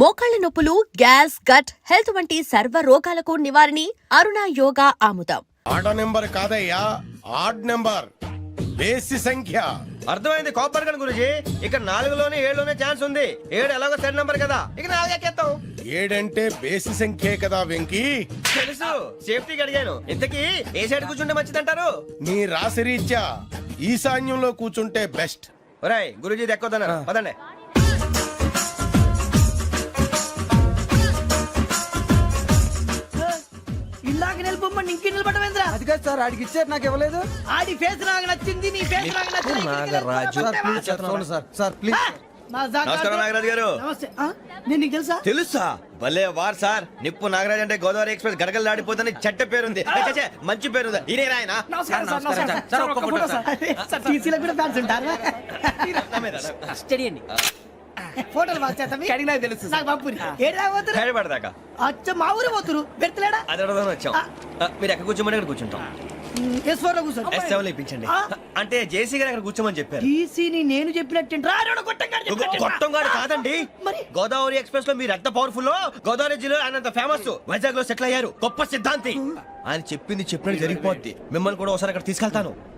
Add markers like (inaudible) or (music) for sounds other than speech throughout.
మోకాళ్ళ నొప్పులు gas gut health వంటి సర్వ రోగాలకు నివారణి అరుణ యోగా ఆముదం. ఆట నెంబర్ కాదయ్యా ఆడ్ నెంబర్. బేసి సంఖ్య. అర్థమైంది కాపర్ గన్ గురుజీ? ఇక్కడ నాలుగులోనే ఏడులోనే ఛాన్స్ ఉంది. ఏడు ఎలాగో సెడ్ నంబర్ కదా. ఇక నాలుగు ఎక్కేస్తాం ఏడంటే బేసి సంఖ్యే కదా వెంకీ. తెలుసు సేఫ్టీకి అడిగాను. ఇంతకీ ఏ సైడ్ కూర్చుంటే మంచిదంటారు? నీ రాశి రీత్యా ఈశాన్యంలో కూర్చుంటే బెస్ట్. ఒరాయ్ గురుజీ దెక్కొద్దన్నారు పదండి. ఇందాక నిలబొమ్మని ఇంకే నిలబడమేంద్రా? అది కాదు సార్ ఆడికి ఇచ్చారు నాకు ఇవ్వలేదు. ఆడి ఫేస్ నాకు నచ్చింది నీ ఫేస్ నాకు నచ్చింది. నాగరాజు. సార్ ప్లీజ్ సార్ చూడండి సార్ సార్ ప్లీజ్ నమస్కారం నాగరాజు గారు. నమస్తే ఆ? నేను నీకు తెలుసా? తెలుసా? భలే వార్ సార్. నిప్పు నాగరాజ్ అంటే గోదావరి ఎక్స్ప్రెస్ గడగలు దాడిపోతుంది చెట్ట పేరుంది. ఏ, మంచి పేరుంది. ఈయన ఆయన నమస్కారం సార్ నమస్కారం సార్ ఒక్క ఫోటో సార్. సార్. టీసీలో కూడా ఫ్యాన్స్ ఉంటారా? స్టడీ (laughs) అండి. ఫోటోలు బాగా చేస్తాం కడిగినా తెలుసు. నాకు పంపురి ఏడా పోతురు? హైదరాబాద్ అచ్చ మా ఊరు పోతురు. పెడతలేడా అది అడగదామని వచ్చాం. మీరు ఎక్కడ కూర్చోమని అక్కడ కూర్చుంటాం. ఎస్ ఫోర్లో కూర్చో ఎస్ సెవెన్ ఇప్పించండి? అంటే జేసీ గారు అక్కడ కూర్చోమని చెప్పారు. టీసీని నేను చెప్పినట్టు రాడు గొట్టంగాడు చెప్పినట్టు గొట్టం గారు కాదండి. మరి? గోదావరి ఎక్స్ప్రెస్లో మీరు ఎంత పవర్ఫుల్ గోదావరి జిల్లా ఆయన అంత ఫేమస్ వైజాగ్లో సెటిల్ అయ్యారు. గొప్ప సిద్ధాంతి. ఆయన చెప్పింది చెప్పినట్టు జరిగిపోద్ది. మిమ్మల్ని కూడా ఒకసారి అక్కడ తీసుకెళ్తాను.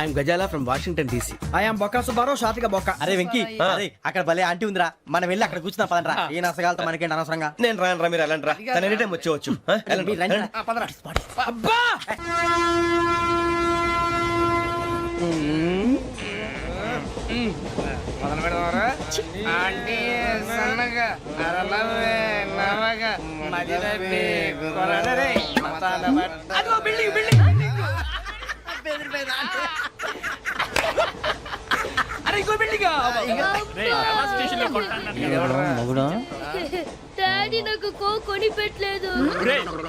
I'm Gazala from Washington DC. I am Bokka Subbarao షాతిక బొక్క. అరే వెంకీ అరే అక్కడ భలే ఆంటీ ఉందిరా. మనం వెళ్ళి అక్కడ కూర్చున్నా పదండ్రా. ఏ నసగాలతో మనకేంటి అనవసరంగా? నేను రాను రా మీరు ఎలాంటి రా తన ఎనీ టైం వచ్చేవచ్చు. అబ్బా మొదలు పెడదామరా ఆంటీ సన్నగా అరలవే నవగా మదిరపి కొరడరే మతాల బట్ట అదిగో బిల్డింగ్ బిల్డింగ్. అరే ఇంకో బిల్డింగ్ మగుడు? డాడీ నాకు కో కొని పెట్టలేదు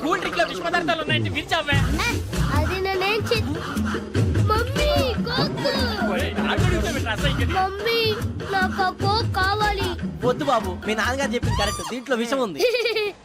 కూల్ డ్రింక్లో విష పదార్థాలు ఉన్నాయంటే అది నేనేం చే మమ్మీ కోక్. మమ్మీ నాకు ఆ కోక్ కావాలి. వద్దు బాబు మీ నాన్నగారు చెప్పింది కరెక్ట్ దీంట్లో విషయం ఉంది. (laughs)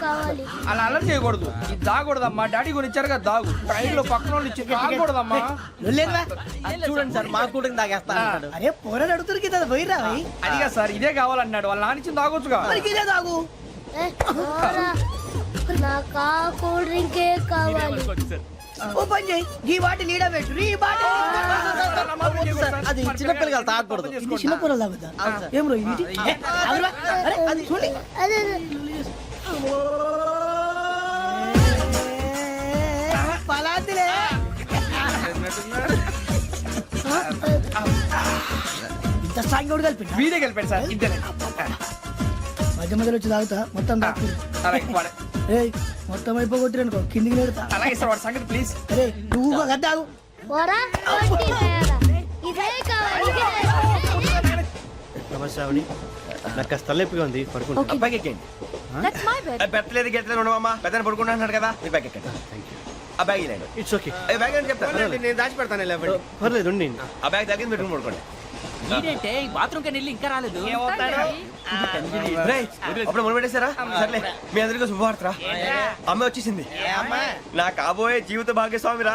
కావాలి అలా అలర్ట్ చేయకూడదు ఇది దాగకూడదమ్మా డాడీ కొని ఇచ్చారు కదా దాగు ట్రైన్లో పక్కన వాళ్ళు ఇచ్చి దాగకూడదమ్మా లేదురా అది చూడండి సార్ మా కూడా తాగేస్తా అరే పోరాడు అడుగుతారు కదా పోయిరా. అదిగా సార్ ఇదే కావాలన్నాడు వాళ్ళ నాన్న ఇచ్చింది తాగొచ్చుగా మరి ఇదే తాగు ఏ, పోరా. నాకు ఆ కూల్ డ్రింకే కావాలి ఓ పని చేయి ఈ బాటి లీడ పెట్టు ఈ బాటి సార్, అది చిన్నపిల్లలు తాగకూడదు ఇది చిన్న పొరలు తాగుతా ఏం అది చూడండి. పలాతిలే. ఇంత స్ట్రాంగ్ కూడా కలిపి మీదే గెలిపాడు సార్ ఇద్దరే. మధ్య మధ్యలో వచ్చి తాగుతా మొత్తం తాగు అలాగే వాడు- ఏయ్ మొత్తం అయిపోగొట్టి అనుకో కిందికి నేడుతా అలాగే సార్ వాడు సంగతి ప్లీజ్ అరే నువ్వు ఒక గద్ద తాగు పోరా? వడ్డీ తయారా. ఇదే కావాలి ఇదే. నమస్తే ఆవిడ నాకు కాస్త తలెప్పిగా ఉంది పడుకుంటా అబ్బాయికి ఎక్కండి దట్స్ మై బెడ్ పెట్టలేదు గెట్టలేదు ఉండమమ్మా పెద్దని పడుకుంటున్నాడు కదా. మీ బ్యాగ్ ఎక్కండి. ఆ బ్యాగ్ ఇలాండి ఇట్స్ ఓకే ఏ బ్యాగ్ అని చెప్తాను నేను దాచి పెడతాను లేవండి పర్లేదు ఉండి ఆ బ్యాగ్ తగ్గింది పెట్టుకుని పడుకోండి. ఏంటంటే బాత్రూమ్ కని వెళ్ళి ఇంకా రాలేదు. రేయ్, అప్పుడు మొదలు పెట్టేశారా? సర్లే మీ అందరికీ శుభవార్తరా అమ్మ వచ్చేసింది. నా కాబోయే జీవిత భాగ్యస్వామిరా.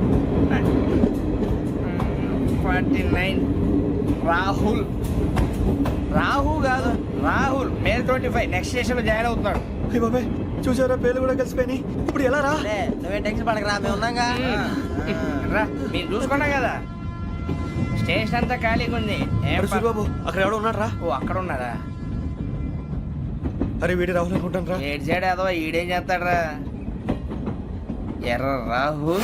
ఫార్టీ నైన్ రాహుల్ రాహు కాదు Rahul. May twenty five next స్టేషన్లో జాయిన్ అవుతున్నాడు. అయ్య బాబాయ్ చూసారా? పేర్లు కూడా కలిసిపోయినాయి. ఇప్పుడు ఎలా రా? నువ్వేం టెన్షన్ పడకరా మేము ఉన్నాగా. రా మీరు చూసుకున్నా కదా. స్టేషన్ అంతా ఖాళీగా ఉంది. సూరిబాబు అక్కడ ఎవడో ఉన్నాడు రా? ఓ అక్కడ ఉన్నారా అరే వీడి రాహుల్ అనుకుంటాను రా. ఏడు చేయడం ఏదో ఈడేం చేస్తాడరా ఎర్ర రాహుల్.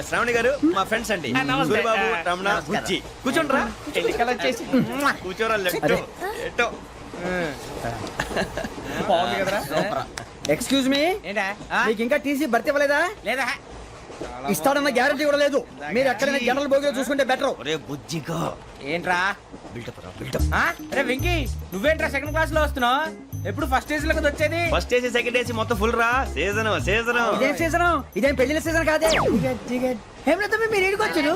శ్రావణి గారు మా ఫ్రెండ్స్ అండి. ఆ, రమణ బుజ్జి. కూర్చోండి రా ఎన్నికలు వచ్చేసి. కూర్చోరా లెట్టో. ఎట్టో. ఎక్స్క్యూజ్ మీ ఏంటా? మీకు ఇంకా టీసీ భర్తీ ఇవ్వలేదా? లేదా? ఇస్తాడన్న గ్యారంటీ కూడా లేదు. మీరు ఎక్కడైనా జనరల్ బోగిలో చూసుకుంటే బెటర్ ఒరే బుజ్జిగా. ఏంట్రా? బిల్డప్ రా బిల్డప్? అరే వెంకీ నువ్వేంట్రా సెకండ్ క్లాస్లో వస్తున్నావు? ఎప్పుడు ఫస్ట్ ఏజ్లో కదా వచ్చేది? ఫస్ట్ ఏసీ సెకండ్ ఏసీ మొత్తం ఫుల్ రా. సీజన్ సీజన్ ఇదేం సీజన్ ఇదేం పెళ్ళిన సీజన్ కాదే. ఏం లేదు మీరు ఏడుకొచ్చారు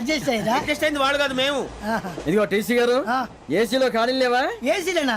అడ్జస్ట్ అయ్యారా? అడ్జస్ట్ అయింది వాళ్ళు కాదు మేము. ఇదిగో టీసీ గారు ఏసీలో ఖాళీలు లేవా? ఏసీలేనా?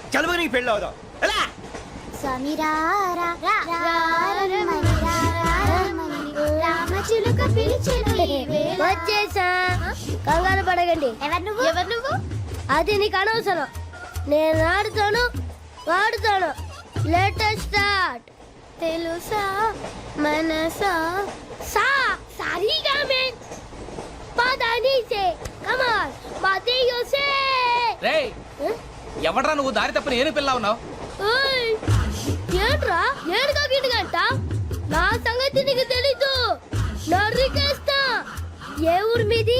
చదువు నీకు పెళ్ళి అవుదాం ఎలా? వచ్చేసా. కంగారు పడగండి ఎవరు నువ్వు? ఎవరు నువ్వు? అది నీకు అనవసరం. నేను ఆడుతాను వాడుతాను లేటెస్ట్ స్టార్ట్ తెలుసా? మనసా? సా. సారీగా మే పదని సే కమాన్ రే ఎవడ్రా నువ్వు? దారి తప్పని ఏను పిల్ల ఉన్నావు? ఏంట్రా? ఏడుగా గిడుగంట నా సంగతి నీకు తెలీదు. నరికేస్తా ఏ ఊరు మీది?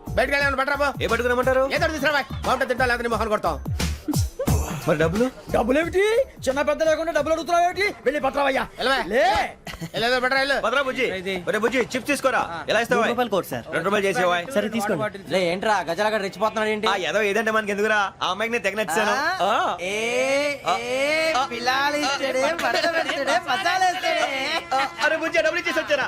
బయటకు వెళ్ళాను బట్రాబో ఏ పట్టుకురమ్మంటారు ఏదో తీసుకురా బాగుంటుంది తింటా లేదా నీ మొహన్ కొడతాం మరి డబ్బులు? డబ్బులేమిటి? చిన్న పెద్ద లేకుండా డబ్బులు అడుగుతున్నావు ఏమిటి వెళ్ళి వెళ్ళు. భద్రా బుజ్జి. ఒరే బుజ్జి చిప్స్ తీసుకోరా? ఎలా ఇస్తావా రూపాయలు కోట్ సార్. రెండు రూపాయలు చేసేవా సరే తీసుకోండి. లే ఏంట్రా? గజాల గారు రెచ్చిపోతున్నాడు ఏంటి? ఆ ఏదో ఏదంటే మనకి ఎందుకురా? ఆ అమ్మాయికి నేను తెగ నచ్చాను ఆ. ఆ, అరే బుజ్జి డబ్బులు ఇచ్చేసి వచ్చారా?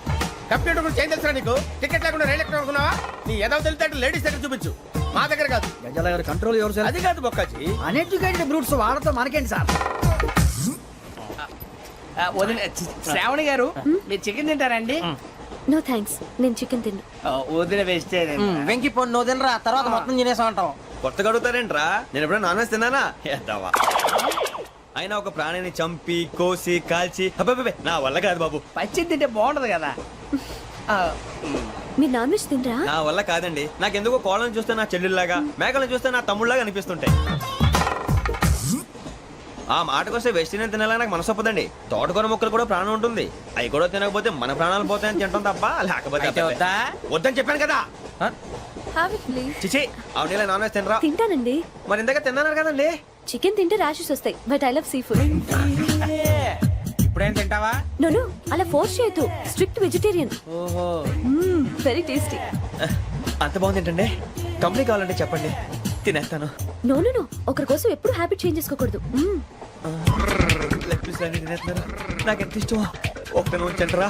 కంప్యూటర్ గురించి ఏం తెలుసా నీకు? టికెట్ లేకుండా రైలు ఎక్కడ అనుకున్నావా? నీ ఏదో తెలితే లేడీస్ దగ్గర చూపించు. మా దగ్గర కాదు. గజాల గారు కంట్రోల్ ఎవరు సార్? అది కాదు బొక్కాజీ. అన్ఎడ్యుకేటెడ్ బ్రూట్స్ వాళ్ళతో మనకేంటి సార్? వదిన శ్రావణి గారు మీరు చికెన్ తింటారండి? నో థ్యాంక్స్ నేను చికెన్ తిన్ను. వదిన వేస్తే వెంకి పొన్ను నువ్వు తినరా తర్వాత మొత్తం తినేసా ఉంటాం కొత్తగా అడుగుతారేంట్రా? నేను ఎప్పుడైనా నాన్ వెజ్ తిన్నానా? ఎద్దావా అయినా ఒక ప్రాణిని చంపి కోసి కాల్చి నా వల్ల కాదు బాబు. పచ్చి తింటే బాగుంటది కదా. ఆ, మీరు నాన్ వెజ్ తినరా నా వల్ల కాదండి. నాకెందుకో కోళ్ళని చూస్తే నా చెల్లెళ్ళలాగా మేకలను చూస్తే నా తమ్ముళ్ళలాగా అనిపిస్తుంటాయి. ఆ మాటకొస్తే వెస్టిరియన్ తినాలని నాకు మనసు ఒప్పదండి. తోటకూర మొక్కలు కూడా ప్రాణం ఉంటుంది. అవి కూడా తినకపోతే మన ప్రాణాలు పోతాయని తింటాం తప్ప లేకపోతే అయితే అబ్బబ్బే. వద్దా? వద్దని చెప్పాను కదా. హ్యావ్ ఇట్ ప్లీజ్ చిచి అవునీ నాన్ వెజ్ తినరా? తింటానండి. మరి ఇందాక తిన్నాను కదండి. చికెన్ తింటే ర్యాషెస్ వస్తాయి but I love seafood ఇప్పుడేం తింటావా? నోను అలా ఫోర్స్ చేయొద్దు. స్ట్రిక్ట్ వెజిటేరియన్ ఓహో. వెరీ టేస్టీ అంత బాగుంది ఏంటండి కంపెనీ కావాలంటే చెప్పండి తినేస్తాను. నో నో నో ఒకరి కోసం ఎప్పుడు హ్యాబిట్ చేంజ్ చేసుకోకూడదు. మ్మ్. లెగ్ పీస్ అన్ని తినేస్తున్నారు. నాకు ఎంత ఇష్టమో ఒక్క ఉంచండిరా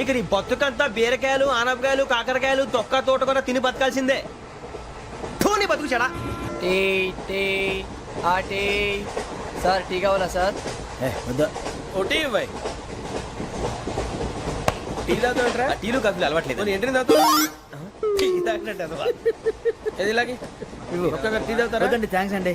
ఇక నీ బతుకంతా బీరకాయలు ఆనపకాయలు కాకరకాయలు తొక్క తోట కూడా తిని బతకాల్సిందే. నీ బతుకు చెడా. టీ టీ ఆ టీ. సార్ టీ కావాలా సార్? ఏ వద్దా. ఒకటి ఇవ్వాయి టీ తాగుతాంట్రా టీలు కాఫీలు అలవాట్లేదు. ఏంటి తాగుతావు? టీ తాగినట్టు ఇలాగే? ఒక్కొక్కరు టీ తాగుతారా? థ్యాంక్స్ అండి.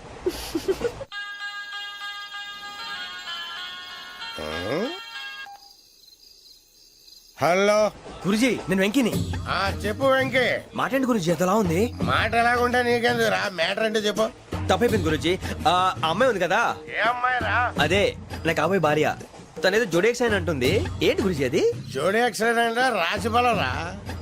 హలో. గురుజీ నేను వెంకిని. ఆ చెప్పు వెంకీ. మాట్లాడి గురుజీ ఎంతలా ఉంది? మాట ఎలాగుంటా నీకెందుకు రా మ్యాటర్ అంటే చెప్పు. తప్పైపోయింది గురుజీ. ఆ ఆ అమ్మాయి ఉంది కదా? ఏ అమ్మాయి రా అదే నా కాబోయే భార్య. తనేదో జోడేక్స్ అని అంటుంది ఏంటి గురుజీ అది? జోడి యాక్సిడెంట్ రాసి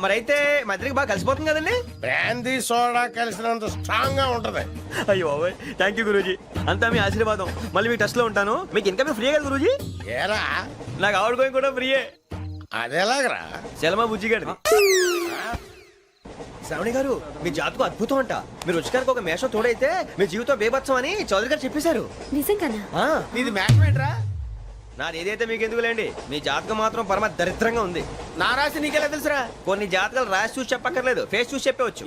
మరి అయితే మా ఇద్దరికి బాగా కలిసిపోతుంది కదండి? బ్రాందీ సోడా కలిసినంత స్ట్రాంగ్గా ఉంటది. అయ్యో థ్యాంక్ యూ గురూజీ. అంతా మీ ఆశీర్వాదం. మళ్ళీ మీ టెస్ట్లో ఉంటాను. మీకు ఇన్కమ్ ఫ్రీ కదా గురూజీ? ఏరా? నాకు ఆవిడ గోయింగ్ కూడా ఫ్రీయే అదెలాగరా చలమా బుజ్జి గారిది. శ్రావణి గారు మీ జాతకు అద్భుతం అంట. మీరు రుచికారికి ఒక మేషం తోడైతే మీ జీవితం బేబత్సం అని చౌదరి గారు చెప్పేశారు. నిజంగానా? ఆ, నీది మ్యాచ్ ఏంట్రా? నాది ఏదైతే మీకు ఎందుకులేండి? మీ జాతకం మాత్రం పరమ దరిద్రంగా ఉంది. నా రాసి నీకెలా తెలుసురా? కొన్ని జాతకాలు రాసి చూసి చెప్పక్కర్లేదు. ఫేస్ చూసి చెప్పవచ్చు.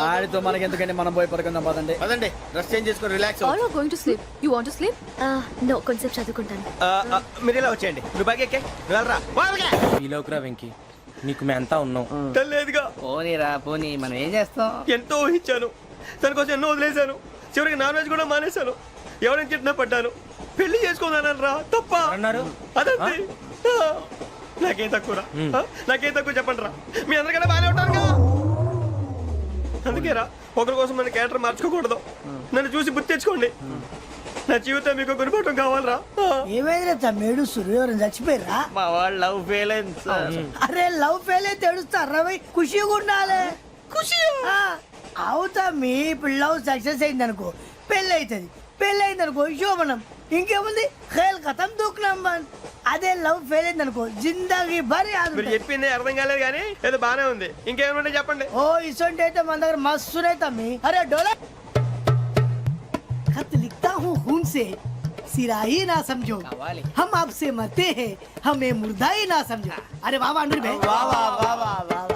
వాడితో మనకి ఎందుకండి మనం పోయి పడుకుందాం పదండి. పదండి. డ్రెస్ చేంజ్ చేసుకొని relax all are going to sleep you want to sleep no కొంచెం చదువుకుంటాను. మీరు ఇలా వచ్చేయండి. నువ్వు బాగా ఎక్కే. నువ్వు వెళ్ళరా. వాళ్ళకే. ఈలోకురా వెంకీ. నీకు మేమంతా ఉన్నాం? తెలియదుగా పోనీరా పోనీ. మనం ఏం చేస్తాం? ఎంతో ఊహించాను. తన కోసం ఎన్నో వదిలేశాను. చివరికి నాన్ వెజ్ కూడా మానేశాను. ఎవరైనా తిట్టినా పడ్డాను. పెళ్ళి చేసుకున్నానని రా. తప్ప. అన్నారు? అదంతే. నాకేం తక్కువ నాకేం తక్కువ చెప్పండి రా. మీ అందరికన్నా బాగానే ఉంటారుగా అందుకే రా. ఒకరి కోసం మన క్యారెక్టర్ మార్చుకోకూడదు. నన్ను చూసి గుర్తు తెచ్చుకోండి. నా జీవితం మీకు గురిపటం కావాలరా. ఏమైనా తమ్మేడు? సూర్యవరం చచ్చిపోయిరా మా వాళ్ళు లవ్ ఫెయిల్ అయింది అరే లవ్ ఫెయిల్ అయితే ఏడుస్తారా భయ్ ఖుషిగా ఉండాలి ఖుషి? అవుతా మీ ఇప్పుడు లవ్ సక్సెస్ అయింది అనుకో పెళ్ళి అవుతుంది పెళ్ళి అయింది అనుకో శోభనం. ఇంకేముంది ఖేల్ కథం దూకునాం బన్ అదే లవ్ ఫెయిల్ అయింది అనుకో జిందాగీ భారీ మీరు చెప్పింది అర్థం కాలేదు కానీ ఏదో బానే ఉంది ఇంకేమైనా చెప్పండి ఓ ఇసొంటి అయితే మన దగ్గర మస్తు తమ్మి అరే డోలా खत लिखता हूँ खून से सिरा ही ना समझो हम आपसे मरते हैं हमें मुर्दा ही ना समझो अरे वाह वाह अनुर भाई वाह वाह वाह वाह वाह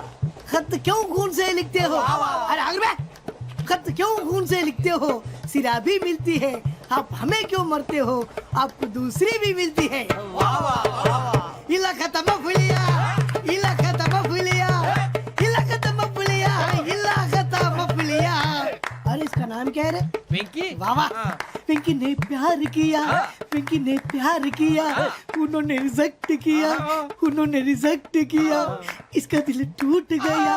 खत क्यों खून से लिखते हो अरे अनुर भाई खत क्यों खून से लिखते हो सिरा भी मिलती है आप हमें क्यों मरते हो? आपको दूसरी भी मिलती है। इला खत्म फुलिया इला खत्म फुलिया इला खत्म फुलिया इला खत्म फुलिया। अरे इसका नाम क्या है रे? వెంకీ वाह वाह। पिंकी ने प्यार किया पिंकी ने प्यार किया उन्होंने रिजेक्ट किया उन्होंने रिजेक्ट किया इसका दिल टूट गया।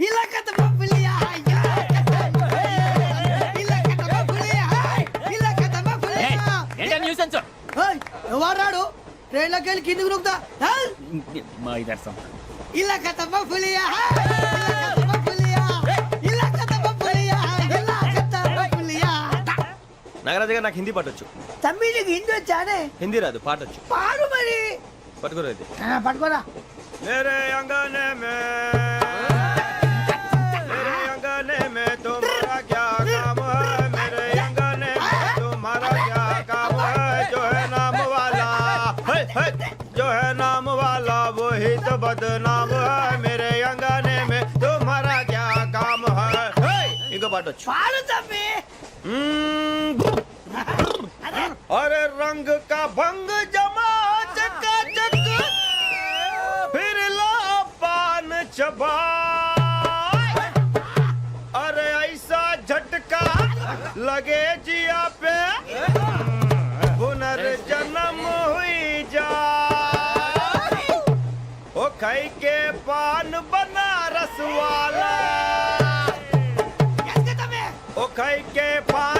इलाका तो बबलिया రాడు? ట్రైన్లోకి వెళ్ళి కిందికి నొక్కుతా మా ఇదర్శం ఇలా కథమ్మ పులియా. నాగరాజు గారు నాకు హిందీ పాటొచ్చు. తమ్మి నీకు హిందీ వచ్చానే హిందీ రాదు పాటొచ్చు. పాడు మరి. పట్టుకోలేదు ఆ, పట్టుకోరా. तो बदनाम है मेरे अंगने में तुम्हारा क्या काम है है, इनको बाटो పాడు తమ్మి अरे रंग का भंग खाई के पान बनारस वाला। ओ कई के पान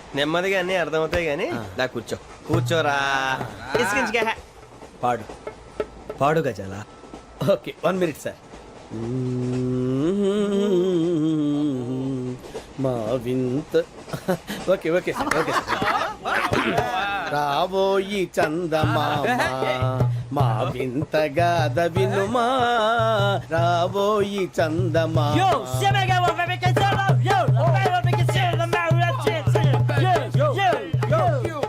నెమ్మదిగా అన్ని అర్థమవుతాయి కానీ. దా కూర్చో. కూర్చోరా. పాడు. పాడు గజాల? Okay one minute sir. మా వింత. ఓకే ఓకే సార్ ఓకే రాబోయి చందమామ. మా వింత గాథ వినుమా. రాబోయి చందమామ.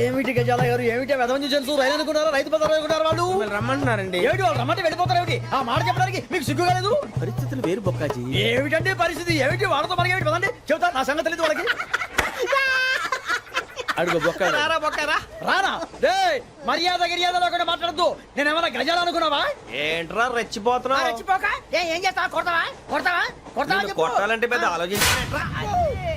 ఏమిటి గజాల గారు? ఏమిటి వెదవం చూసాను రైలు అనుకున్నారా? రైతు బజార్ అనుకున్నారు వాళ్ళు? రమ్మంటున్నారండి. ఏమిటి వాళ్ళు రమ్మంటే వెళ్ళిపోతారు ఏమిటి? ఆ మాట చెప్పడానికి మీకు సిగ్గు కాలేదు? పరిస్థితులు వేరు బొక్కాజీ. ఏమిటండి పరిస్థితి? ఏమిటి వాళ్ళతో మనకి ఏమిటి పదండి? చెబుతా నా సంగతి తెలియదు వాళ్ళకి. అడుగు బొక్క రారా బొక్కరా? రానా? రే మర్యాద గిర్యాద లేకుండా మాట్లాడద్దు. నేను ఏమైనా గజాలు అనుకున్నావా? ఏంట్రా రెచ్చిపోతున్నావు? రెచ్చిపోక? ఏ చేస్తావా? కొడతావా? కొడతావా? కొడతావా. కొట్టాలంటే పెద్ద ఆలోచించానేట్రా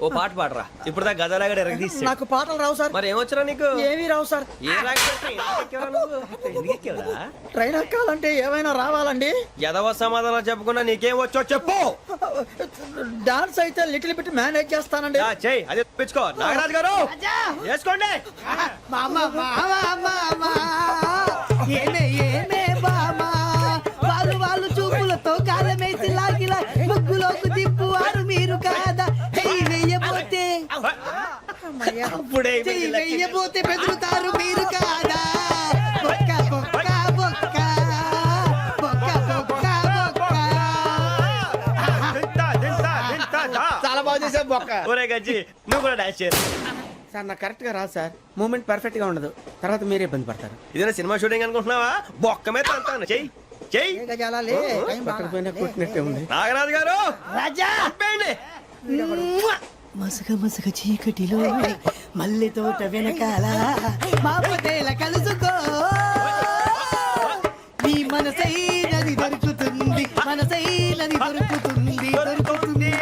ఓ పాట పాడరా. ఇప్పుడు దా గదలాగడ ఎరగదీసి. నాకు పాటలు రావు సార్. మరి ఏమొచ్చరా నీకు? ఏమీ రావు సార్. ఏ? ట్రైన్ ఎక్కాలంటే ఏమైనా రావాలండి? ఎదవ సమాధానం చెప్పకుండా నీకేం వచ్చో చెప్పు. డాన్స్ అయితే లిటిల్ బిట్ మేనేజ్ చేస్తానండి. యా, చెయ్ అదే తెప్పించుకో నాగరాజు గారు! వేసుకోండి. మామ మామ మామ. ఏమే ఏమే మామ వాళ్ళు వాళ్ళు చూపులతో కాలమేసి అప్పుడే వెయ్యబోతే బెదురుతారు మీరు కాదా? బొక్క బొక్క బొక్క. బొక్క బొక్క బొక్క. తింటా, తింటా, తింటా, దా. చాలా బాగా చేసావు బొక్క. ఒరే గజ్జి నువ్వు కూడా డాన్స్ చేయరు సార్ నాకు కరెక్ట్గా రాదు సార్. మూమెంట్ పర్ఫెక్ట్గా ఉండదు. తర్వాత మీరే ఇబ్బంది పడతారు. ఇదేనా సినిమా షూటింగ్ అనుకుంటున్నావా? బొక్క మీద అంతాను చెయ్యి చెయ్యి. నాగరాజు గారు! రాజా! మసగ మసగ చీకటిలో మల్లె తోట వెనకాల మాపదేల కలుసుకో. నీ మనసైనది దొరుకుతుంది మనసైనది దొరుకుతుంది దొరుకుతుంది.